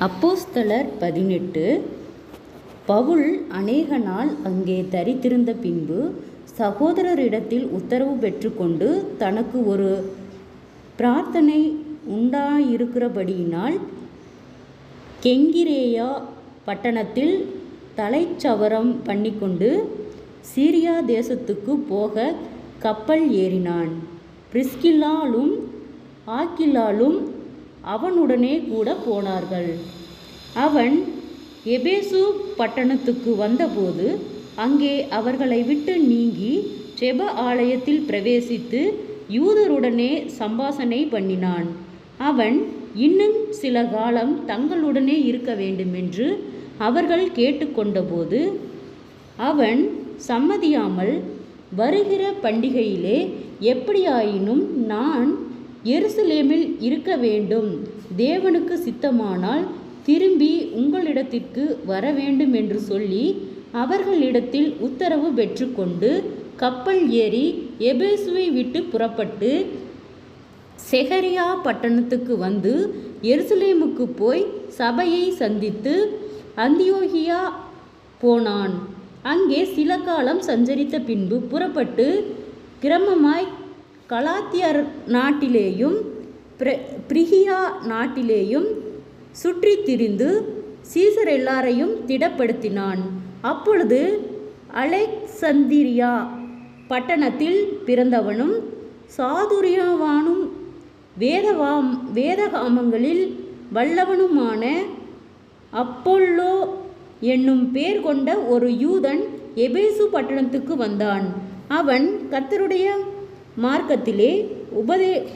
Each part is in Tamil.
அப்போஸ்தலர் பதினெட்டு பவுல் அநேக நாள் அங்கே தரித்திருந்த பின்பு சகோதரரிடத்தில் உத்தரவு பெற்றுக்கொண்டு தனக்கு ஒரு பிரார்த்தனை உண்டாயிருக்கிறபடியினால் கெங்கிரேயா பட்டணத்தில் தலைச்சவரம் பண்ணிக்கொண்டு சீரியா தேசத்துக்கு போக கப்பல் ஏறினான். பிரிஸ்கில்லாலும் ஆக்கில்லாலும் அவனுடனே கூட போனார்கள். அவன் எபேசு பட்டணத்துக்கு வந்தபோது அங்கே அவர்களை விட்டு நீங்கி ஜெப ஆலயத்தில் பிரவேசித்து யூதருடனே சம்பாசனை பண்ணினான். அவன் இன்னும் சில காலம் தங்களுடனே இருக்க வேண்டுமென்று அவர்கள் கேட்டுக்கொண்டபோது அவன் சம்மதியாமல் வருகிற பண்டிகையிலே எப்படியாயினும் நான் எருசலேமில் இருக்க வேண்டும். தேவனுக்கு சித்தமானால் திரும்பி உங்களிடத்திற்கு வர வேண்டும் என்று சொல்லி அவர்களிடத்தில் உத்தரவு பெற்றுக்கொண்டு கப்பல் ஏறி எபேசுவை விட்டு புறப்பட்டு செகரியா பட்டணத்துக்கு வந்து எருசலேமுக்கு போய் சபையை சந்தித்து அந்தியோகியா போனான். அங்கே சில காலம் சஞ்சரித்த பின்பு புறப்பட்டு கிரமமாய் கலாத்தியர் நாட்டிலேயும் பிரிகியா நாட்டிலேயும் சுற்றி திரிந்து சீசர் எல்லாரையும் திடப்படுத்தினான். அப்பொழுது அலெக்சந்திரியா பட்டணத்தில் பிறந்தவனும் சாதுரியவானும் வேதவாம் வேதகாமங்களில் வல்லவனுமான அப்பொல்லோ என்னும் பேர் கொண்ட ஒரு யூதன் எபேசு பட்டணத்துக்கு வந்தான். அவன் கத்தருடைய மார்க்கத்திலே உபதே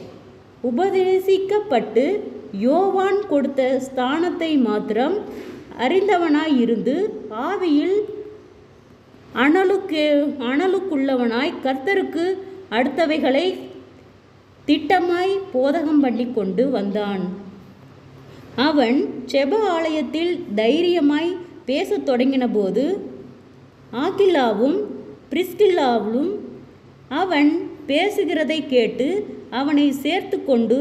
உபதேசிக்கப்பட்டு யோவான் கொடுத்த ஸ்தானத்தை மாத்திரம் அறிந்தவனாய் இருந்து ஆவியில் அனலுக்கு அனலுக்குள்ளவனாய் கர்த்தருக்கு அடுத்தவைகளை திட்டமாய் போதகம் பண்ணி கொண்டு வந்தான். அவன் செப ஆலயத்தில் தைரியமாய் பேசத் தொடங்கினபோது ஆக்கில்லாவும் பிரிஸ்கில்லாவும் அவன் பேசுகிறதை கேட்டு அவனை சேர்த்து கொண்டு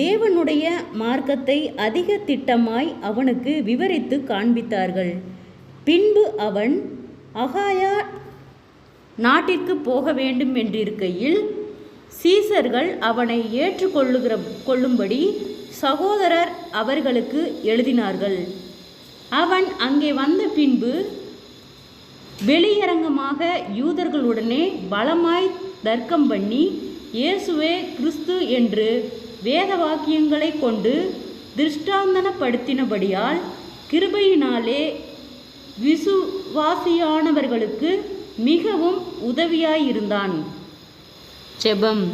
தேவனுடைய மார்க்கத்தை அதிக திட்டமாய் அவனுக்கு விவரித்து காண்பித்தார்கள். பின்பு அவன் அகாயா நாட்டிற்கு போக வேண்டும் என்றிருக்கையில் சீசர்கள் அவனை ஏற்றுக்கொள்ளுகிற கொள்ளும்படி சகோதரர் அவர்களுக்கு எழுதினார்கள். அவன் அங்கே வந்த பின்பு வெளியரங்கமாக யூதர்களுடனே பலமாய் தர்க்கம் பண்ணி இயேசுவே கிறிஸ்து என்று வேத வாக்கியங்களை கொண்டு திருஷ்டாந்தனப்படுத்தினபடியால் கிருபையினாலே விசுவாசியானவர்களுக்கு மிகவும் உதவியாயிருந்தான். செபம்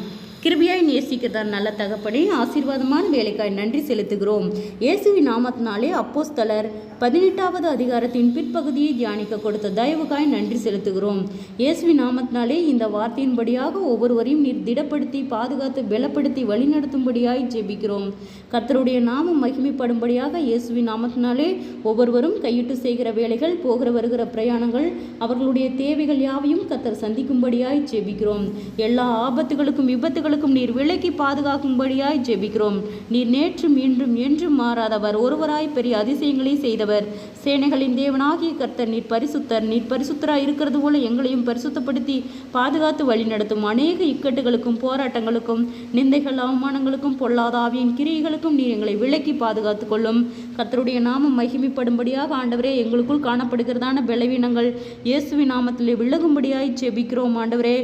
கிருபியாய் நேசிக்கிறதார் நல்ல தகப்பனே ஆசீர்வாதமான வேலைக்காய் நன்றி செலுத்துகிறோம். இயேசுவின் நாமத்தினாலே அப்போஸ்தலர் பதினெட்டாவது அதிகாரத்தின் பிற்பகுதியை தியானிக்க கொடுத்த தயவுக்காய் நன்றி செலுத்துகிறோம். இயேசுவின் நாமத்தினாலே இந்த வார்த்தையின்படியாக ஒவ்வொருவரையும் நீர் திடப்படுத்தி பாதுகாத்து பலப்படுத்தி வழிநடத்தும்படியாய் ஜெபிக்கிறோம். கர்த்தருடைய நாமம் மகிமைப்படும்படியாக இயேசுவின் நாமத்தினாலே ஒவ்வொருவரும் கையிட்டு செய்கிற வேலைகள் போகிற வருகிற பிரயாணங்கள் அவர்களுடைய தேவைகள் யாவையும் கத்தர் சந்திக்கும்படியாய் ஜெபிக்கிறோம். எல்லா ஆபத்துகளுக்கும் விபத்துகள் எங்களுக்கும் நீர் விலக்கி பாதுகாக்கும்படியாய் ஜெபிக்கிறோம். நீர் நேற்றும் இன்றும் என்றும் மாறாதவர். ஒருவராய் பெரிய அதிசயங்களை செய்தவர். சேனைகளின் தேவனாகிய கர்த்தர் நீர் பரிசுத்தர். நீர் பரிசுத்தராய் இருக்கிறது போல எங்களையும் பரிசுத்தப்படுத்தி பாதுகாத்து வழிநடத்தும் அநேக இக்கட்டுகளுக்கும் போராட்டங்களுக்கும் நிந்தைகள் அவமானங்களுக்கும் பொல்லாத ஆவியின் கிரியைகளுக்கும் நீர் எங்களை விலக்கி பாதுகாத்து கொள்ளும். கர்த்தருடைய நாமம் மகிமைப்படும்படியாக ஆண்டவரே எங்களுக்குள் காணப்படுகிறதான பலவீனங்கள் இயேசுவின் நாமத்திலே விலகும்படியாய் ஜெபிக்கிறோம் ஆண்டவரே.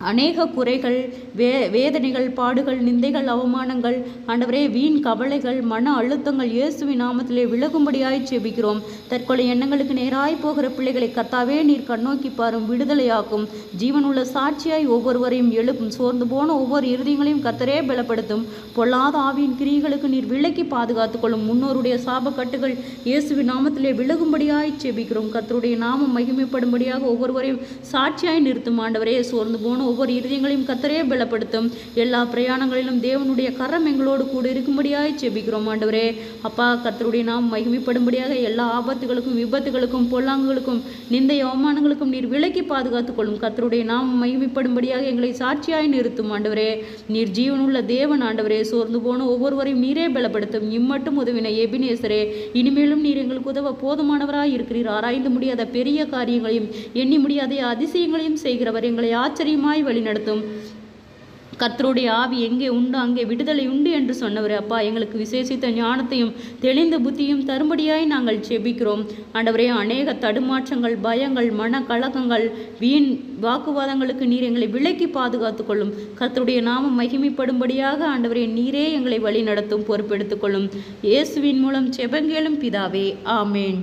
அநேக குறைகள் வே வேதனைகள் பாடுகள் நிந்தைகள் அவமானங்கள் ஆண்டவரே வீண் கவலைகள் மன அழுத்தங்கள் இயேசுவின் நாமத்திலே விலகும்படியாய் செபிக்கிறோம் தற்கொலை எண்ணங்களுக்கு நேராய் போகிற பிள்ளைகளை கத்தாவே நீர் கண்ணோக்கி பாரும் விடுதலையாக்கும். ஜீவனுள்ள சாட்சியாய் ஒவ்வொருவரையும் எழுப்பும் சோர்ந்து போன ஒவ்வொரு இறுதியங்களையும் கத்தரே பலப்படுத்தும். பொல்லாத ஆவியின் கிரிகளுக்கு நீர் விலக்கி பாதுகாத்துக் கொள்ளும். முன்னோருடைய சாபக்கட்டுகள் இயேசுவின் நாமத்திலே விலகும்படியாய் செபிக்கிறோம் கத்தருடைய நாமம் மகிமைப்படும்படியாக ஒவ்வொருவரையும் சாட்சியாய் நிறுத்தும் ஆண்டவரே சோர்ந்து போன ஒவ்வொரு இருதயங்களையும் கத்தரே பலப்படுத்தும். எல்லா பிரயாணங்களிலும் தேவனுடைய கரம் எங்களோடு கூட இருக்கும்படியாய் செபிக்கிறோம் ஆண்டவரே. அப்பா கத்தருடைய நாம் மகிமைப்படும்படியாக எல்லா ஆபத்துகளுக்கும் விபத்துகளுக்கும் பொல்லாங்குகளுக்கும் நிந்தைய அவமானங்களுக்கும் நீர் விலக்கி பாதுகாத்துக் கொள்ளும். கத்தருடைய நாம் மகிமைப்படும்படியாக எங்களை சாட்சியாய் நிறுத்தும் ஆண்டவரே. நீர் ஜீவனுள்ள தேவன் ஆண்டவரே. சோர்ந்து போன ஒவ்வொருவரையும் நீரே பலப்படுத்தும். இம்மட்டும் உதவின எபினேசரே. இனிமேலும் நீர் எங்களுக்கு உதவ போதுமானவராய் இருக்கிறீர். ஆராய்ந்து முடியாத பெரிய காரியங்களையும் எண்ணி முடியாத அதிசயங்களையும் செய்கிறவர். எங்களை ஆச்சரியமாய் வழிநடத்தும். கர்த்தருடைய ஆவி எங்கே உண்டு அங்கே விடுதலை உண்டு என்று சொன்னவர் அப்பா. எங்களுக்கு விசேஷித்த ஞானத்தையும் தெளிந்த புத்தியும் தரும்படியாய் நாங்கள் செபிக்கிறோம் ஆண்டவரே அநேக தடுமாற்றங்கள் பயங்கள் மன கலக்கங்கள் வீண் வாக்குவாதங்களுக்கு நீர் எங்களை விலக்கி பாதுகாத்து கொள்ளும். கர்த்தருடைய நாமம் மகிமைப்படும்படியாக ஆண்டவரே நீரே எங்களை வழி நடத்தும் பொறுப்பெடுத்துக்கொள்ளும் இயேசுவின் மூலம் செபங்கேலும் பிதாவே. ஆமேன்.